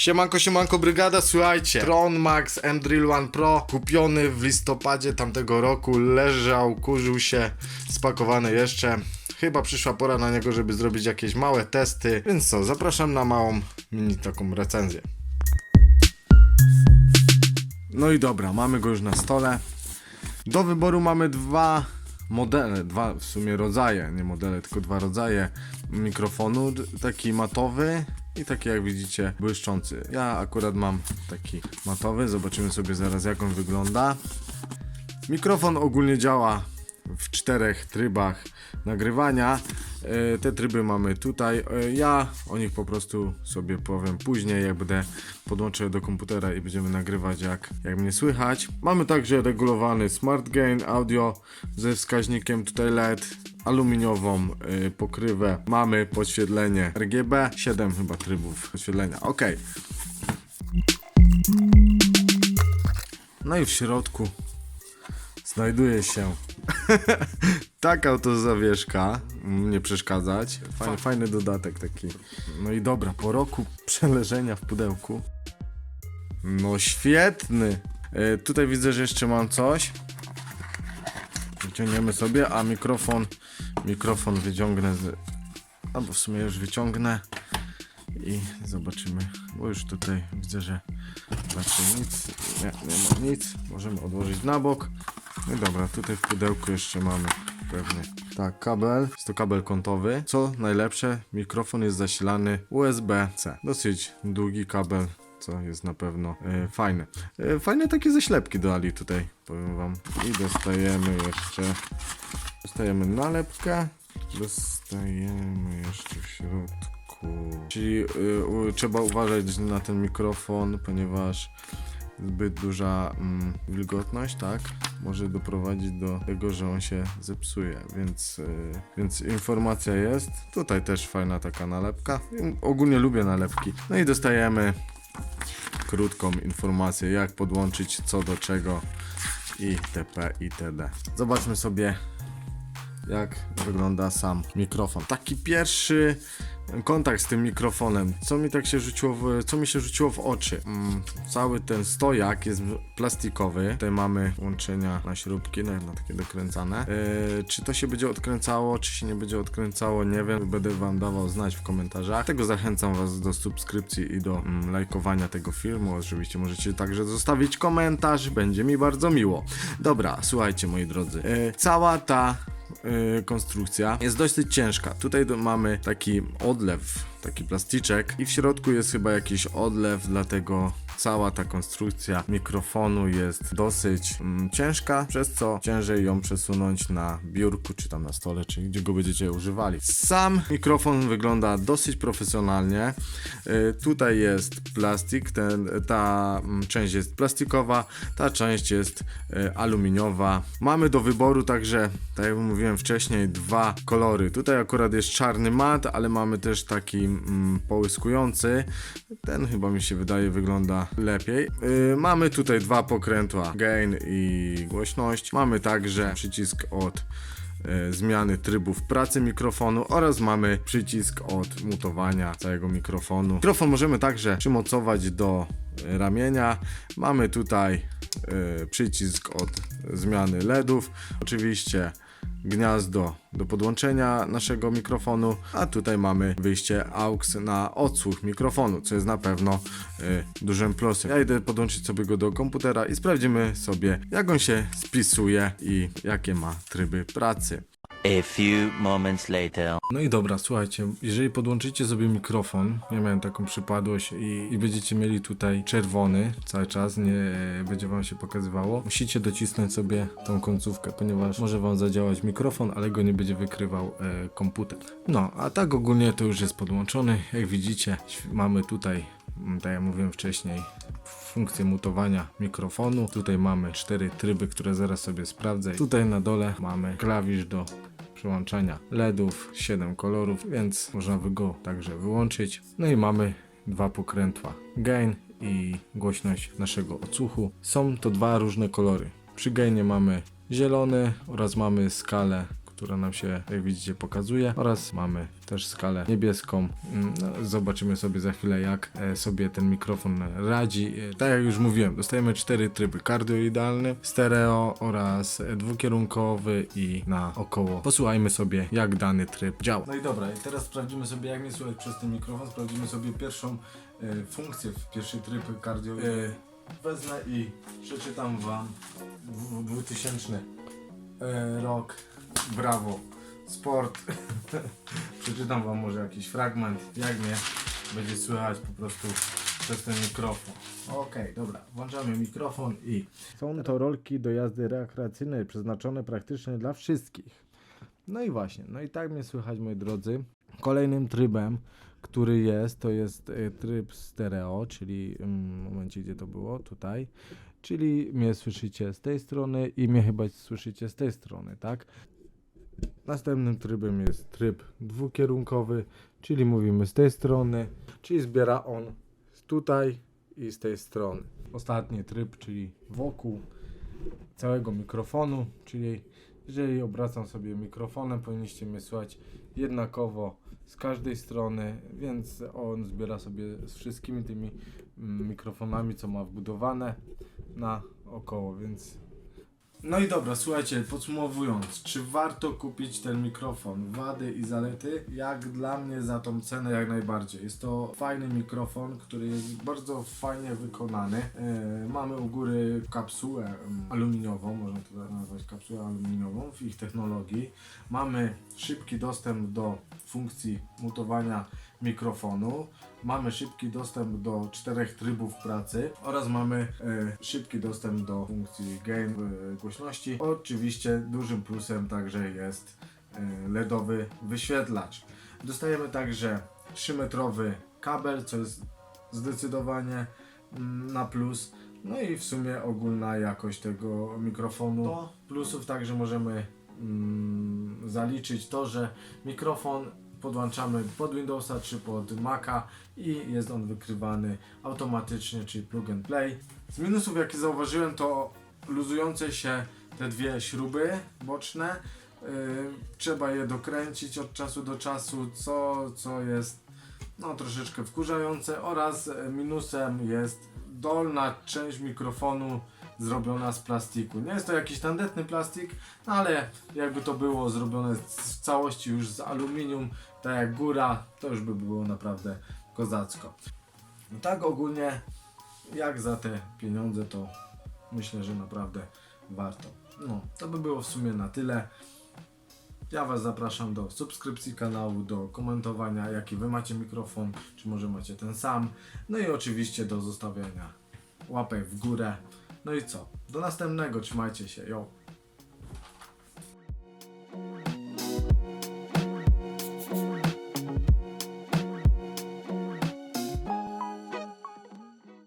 Siemanko, siemanko, brygada, słuchajcie. Tron Max M-Drill One Pro Kupiony w listopadzie tamtego roku Leżał, kurzył się Spakowany jeszcze. Chyba przyszła pora na niego, żeby zrobić jakieś małe testy Więc co, zapraszam na małą mini taką recenzję. No i dobra, mamy go już na stole. Do wyboru mamy dwa modele, dwa w sumie rodzaje, nie modele, tylko dwa rodzaje mikrofonu, taki matowy i taki jak widzicie błyszczący. Ja akurat mam taki matowy, zobaczymy sobie zaraz jak on wygląda. Mikrofon ogólnie działa w czterech trybach nagrywania. E, Te tryby mamy tutaj. E, Ja o nich po prostu sobie powiem później, jak będę podłączę do komputera i będziemy nagrywać jak, jak mnie słychać. Mamy także regulowany Smart Gain Audio ze wskaźnikiem tutaj LED, aluminiową e, pokrywę. Mamy podświetlenie RGB, 7 chyba trybów podświetlenia. Ok. No i w środku znajduje się taka oto zawieszka. mm, Nie przeszkadzać. Fajny, fajny dodatek taki. No i dobra, po roku przeleżenia w pudełku. No świetny. E, tutaj widzę, że jeszcze mam coś. Wyciągniemy sobie, a mikrofon, mikrofon wyciągnę z... Albo w sumie już wyciągnę i zobaczymy, bo już tutaj widzę, że raczej nic, nie, nie ma nic, możemy odłożyć na bok. No dobra, tutaj w pudełku jeszcze mamy pewnie, tak, kabel, jest to kabel kątowy, co najlepsze, mikrofon jest zasilany USB-C, dosyć długi kabel, co jest na pewno e, fajne. E, fajne takie zaślepki dali tutaj, powiem wam. I dostajemy jeszcze, dostajemy nalepkę, dostajemy jeszcze w środku, czyli y, trzeba uważać na ten mikrofon, ponieważ zbyt duża mm, wilgotność, tak, może doprowadzić do tego, że on się zepsuje, więc, y, więc informacja jest. Tutaj też fajna taka nalepka. Ogólnie lubię nalepki. No i dostajemy krótką informację, jak podłączyć co do czego itp. itd. Zobaczmy sobie, jak wygląda sam mikrofon. Taki pierwszy kontakt z tym mikrofonem. Co mi tak się rzuciło w, co mi się rzuciło w oczy? Mm, cały ten stojak jest plastikowy. Tutaj mamy łączenia na śrubki, na, na takie dokręcane. Yy, czy to się będzie odkręcało, czy się nie będzie odkręcało, nie wiem. Będę wam dawał znać w komentarzach. Tego zachęcam was do subskrypcji i do mm, lajkowania tego filmu. Oczywiście możecie także zostawić komentarz, będzie mi bardzo miło. Dobra, słuchajcie moi drodzy. Yy, cała ta y, konstrukcja jest dosyć ciężka. Tutaj mamy taki odlew, taki plastyczek i w środku jest chyba jakiś odlew, dlatego cała ta konstrukcja mikrofonu jest dosyć mm, ciężka, przez co ciężej ją przesunąć na biurku, czy tam na stole, czy gdzie go będziecie używali. Sam mikrofon wygląda dosyć profesjonalnie. Y, tutaj jest plastik, ten, ta mm, część jest plastikowa, ta część jest y, aluminiowa. Mamy do wyboru także, tak jak mówiłem wcześniej, dwa kolory. Tutaj akurat jest czarny mat, ale mamy też taki mm, połyskujący. Ten chyba mi się wydaje wygląda lepiej. Yy, mamy tutaj dwa pokrętła, gain i głośność. Mamy także przycisk od e, zmiany trybów pracy mikrofonu oraz mamy przycisk od mutowania całego mikrofonu. Mikrofon możemy także przymocować do ramienia. Mamy tutaj e, przycisk od zmiany LEDów. Oczywiście gniazdo do podłączenia naszego mikrofonu, a tutaj mamy wyjście AUX na odsłuch mikrofonu, co jest na pewno y, dużym plusem. Ja idę podłączyć sobie go do komputera i sprawdzimy sobie, jak on się spisuje i jakie ma tryby pracy. A few moments later. No i dobra, słuchajcie, jeżeli podłączycie sobie mikrofon, ja miałem taką przypadłość i, i będziecie mieli tutaj czerwony cały czas, nie e, będzie wam się pokazywało, musicie docisnąć sobie tą końcówkę, ponieważ może wam zadziałać mikrofon, ale go nie będzie wykrywał e, komputer. No, a tak ogólnie to już jest podłączony, jak widzicie, mamy tutaj, mm, tak jak mówiłem wcześniej, funkcję mutowania mikrofonu. Tutaj mamy cztery tryby, które zaraz sobie sprawdzę. Tutaj na dole mamy klawisz do przełączania LEDów, 7 kolorów, więc można by go także wyłączyć. No i mamy dwa pokrętła gain i głośność naszego odsłuchu. Są to dwa różne kolory. Przy gainie mamy zielony oraz mamy skalę, która nam się, jak widzicie, pokazuje. Oraz mamy też skalę niebieską. Mm, No, zobaczymy sobie za chwilę, jak e, sobie ten mikrofon radzi. E, Tak jak już mówiłem, dostajemy cztery tryby. Kardioidalny, stereo oraz e, dwukierunkowy i na około. Posłuchajmy sobie, jak dany tryb działa. No i dobra, i teraz sprawdzimy sobie, jak mnie słychać przez ten mikrofon. Sprawdzimy sobie pierwszą funkcję, pierwszy tryb kardio. E, wezmę i przeczytam wam w- 2000 e, rok. Brawo. Sport. przeczytam wam może jakiś fragment, jak mnie będzie słychać po prostu przez ten mikrofon. Okej, dobra, włączamy mikrofon i... Są to rolki do jazdy rekreacyjnej przeznaczone praktycznie dla wszystkich. No i właśnie, no i tak mnie słychać moi drodzy. Kolejnym trybem, który jest, to jest e, tryb stereo, czyli mm, momencie gdzie to było, tutaj. Czyli mnie słyszycie z tej strony i mnie chyba słyszycie z tej strony, tak? Następnym trybem jest tryb dwukierunkowy, czyli mówimy z tej strony, czyli zbiera on tutaj i z tej strony. Ostatni tryb, czyli wokół całego mikrofonu, czyli jeżeli obracam sobie mikrofonem, powinniście mnie jednakowo z każdej strony, więc on zbiera sobie z wszystkimi tymi mm, mikrofonami, co ma wbudowane na około, więc no i dobra, słuchajcie, podsumowując, czy warto kupić ten mikrofon? Wady i zalety? Jak dla mnie za tą cenę jak najbardziej. Jest to fajny mikrofon, który jest bardzo fajnie wykonany. E, mamy u góry kapsułę aluminiową, można to nazwać kapsułę aluminiową w ich technologii. Mamy szybki dostęp do funkcji mutowania mikrofonu. Mamy szybki dostęp do czterech trybów pracy oraz mamy e, szybki dostęp do funkcji gain e, głośności. Oczywiście dużym plusem także jest e, LEDowy wyświetlacz. Dostajemy także 3-metrowy kabel, co jest zdecydowanie mm, na plus. No i w sumie ogólna jakość tego mikrofonu. Do plusów także możemy mm, zaliczyć to, że mikrofon podłączamy pod Windowsa czy pod Maca i jest on wykrywany automatycznie, czyli plug and play. Z minusów jakie zauważyłem to luzujące się te dwie śruby boczne. Yy, trzeba je dokręcić od czasu do czasu, co, co jest no, troszeczkę wkurzające oraz minusem jest dolna część mikrofonu zrobiona z plastiku. Nie jest to jakiś tandetny plastik, ale jakby to było zrobione w całości już z aluminium, tak jak góra, to już by było naprawdę kozacko. No tak ogólnie, jak za te pieniądze, to myślę, że naprawdę warto. No, to by było w sumie na tyle. Ja Was zapraszam do subskrypcji kanału, do komentowania, jaki Wy macie mikrofon, czy może macie ten sam. No i oczywiście do zostawiania łapek w górę. No i co? Do następnego, trzymajcie się, jo.